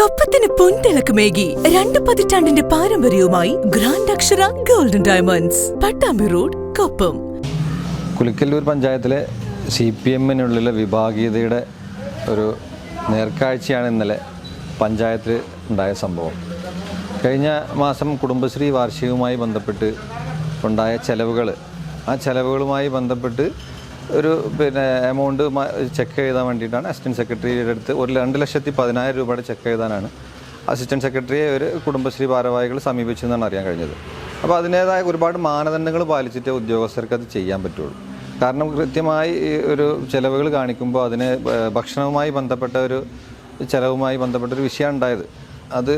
കൊപ്പത്തിന് പൊൻതിളക്കമേകി രണ്ട് പതിറ്റാണ്ടിന്റെ പാരമ്പര്യവുമായി grand Akshara golden diamonds Pattambi road Koppam. Kulukkallur പഞ്ചായത്തിലെ സി പി എമ്മിനുള്ളിലെ വിഭാഗീയതയുടെ ഒരു നേർക്കാഴ്ചയാണ് ഇന്നലെ പഞ്ചായത്തിൽ ഉണ്ടായ സംഭവം. കഴിഞ്ഞ മാസം കുടുംബശ്രീ വാർഷികവുമായി ബന്ധപ്പെട്ട് ഉണ്ടായ ചെലവുകൾ ആ ചെലവുകളുമായി ബന്ധപ്പെട്ട് ഒരു പിന്നെ എമൗണ്ട് ചെക്ക് എഴുതാൻ വേണ്ടിയിട്ടാണ് അസിസ്റ്റന്റ് സെക്രട്ടറിയുടെ അടുത്ത് ഒരു രണ്ട് ലക്ഷത്തി പതിനായിരം രൂപയുടെ ചെക്ക് എഴുതാനാണ്. അസിസ്റ്റന്റ് സെക്രട്ടറിയെ ഒരു കുടുംബശ്രീ ഭാരവാഹികൾ സമീപിച്ചെന്നാണ് അറിയാൻ കഴിഞ്ഞത്. അപ്പോൾ അതിന്റേതായ ഒരുപാട് മാനദണ്ഡങ്ങൾ പാലിച്ചിട്ട് ഉദ്യോഗസ്ഥർക്ക് അത് ചെയ്യാൻ പറ്റുള്ളൂ. കാരണം കൃത്യമായി ഒരു ചിലവുകൾ കാണിക്കുമ്പോൾ അതിന് ഭക്ഷണവുമായി ബന്ധപ്പെട്ട ഒരു ചിലവുമായി ബന്ധപ്പെട്ട ഒരു വിഷയം ഉണ്ടായത്. അത്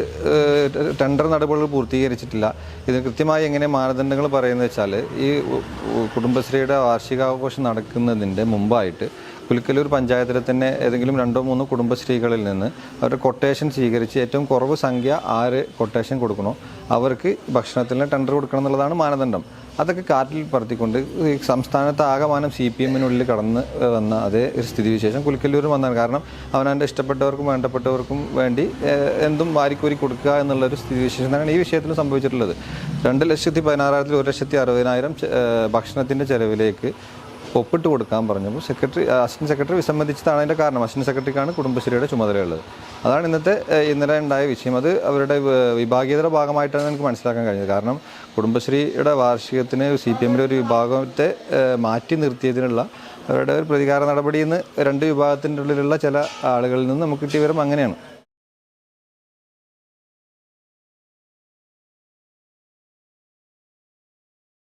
ടെൻഡർ നടപടികൾ പൂർത്തീകരിച്ചിട്ടില്ല. ഇത് കൃത്യമായി എങ്ങനെ മാനദണ്ഡങ്ങൾ പറയുന്നത് വെച്ചാൽ ഈ കുടുംബശ്രീയുടെ വാർഷികാഘോഷം നടക്കുന്നതിന്റെ മുമ്പായിട്ട് പുലിക്കലൂർ പഞ്ചായത്തിൽ തന്നെ ഏതെങ്കിലും രണ്ടോ മൂന്നോ കുടുംബശ്രീകളിൽ നിന്ന് അവരുടെ കൊട്ടേഷൻ സ്വീകരിച്ച് ഏറ്റവും കുറവ് സംഖ്യ ആര് കൊട്ടേഷൻ കൊടുക്കണോ അവർക്ക് ഭക്ഷണത്തിന് ടെൻഡർ കൊടുക്കണം എന്നുള്ളതാണ് മാനദണ്ഡം. അതൊക്കെ കാറ്റിൽ പറത്തിക്കൊണ്ട് ഈ സംസ്ഥാനത്ത് ആകമാനം സി പി എമ്മിനുള്ളിൽ കടന്ന് വന്ന അതേ സ്ഥിതിവിശേഷം കുലിക്കല്ലൂരും വന്നാണ്. കാരണം അവനവന്റെ ഇഷ്ടപ്പെട്ടവർക്കും വേണ്ടപ്പെട്ടവർക്കും വേണ്ടി എന്തും വാരിക്കോരി കൊടുക്കുക എന്നുള്ള എന്നുള്ളൊരു സ്ഥിതിവിശേഷമാണ് ഈ വിഷയത്തിൽ സംഭവിച്ചിട്ടുള്ളത്. രണ്ട് ലക്ഷത്തി പതിനാറായിരത്തിൽ ഒരു ലക്ഷത്തി അറുപതിനായിരം ഭക്ഷണത്തിന്റെ ചെലവിലേക്ക് ഒപ്പിട്ട് കൊടുക്കാൻ പറഞ്ഞപ്പോൾ സെക്രട്ടറി അസിസ്റ്റന്റ് സെക്രട്ടറി വിസമ്മതിച്ചതാണ് അതിന്റെ കാരണം. അസിസ്റ്റന്റ് സെക്രട്ടറിക്കാണ് കുടുംബശ്രീയുടെ ചുമതലയുള്ളത്. അതാണ് ഇന്നത്തെ ഇന്നലെ ഉണ്ടായ വിഷയം. അത് അവരുടെ വിഭാഗീയതയുടെ ഭാഗമായിട്ടാണ് എനിക്ക് മനസ്സിലാക്കാൻ കഴിഞ്ഞത്. കാരണം കുടുംബശ്രീയുടെ വാർഷികത്തിന് സി പി എമ്മിന്റെ ഒരു വിഭാഗത്തെ മാറ്റി നിർത്തിയതിനുള്ള അവരുടെ ഒരു പ്രതികാര നടപടിയെന്ന് രണ്ട് വിഭാഗത്തിന്റെ ഉള്ളിലുള്ള ചില ആളുകളിൽ നിന്ന് നമുക്ക് കിട്ടിയ വിവരം അങ്ങനെയാണ്.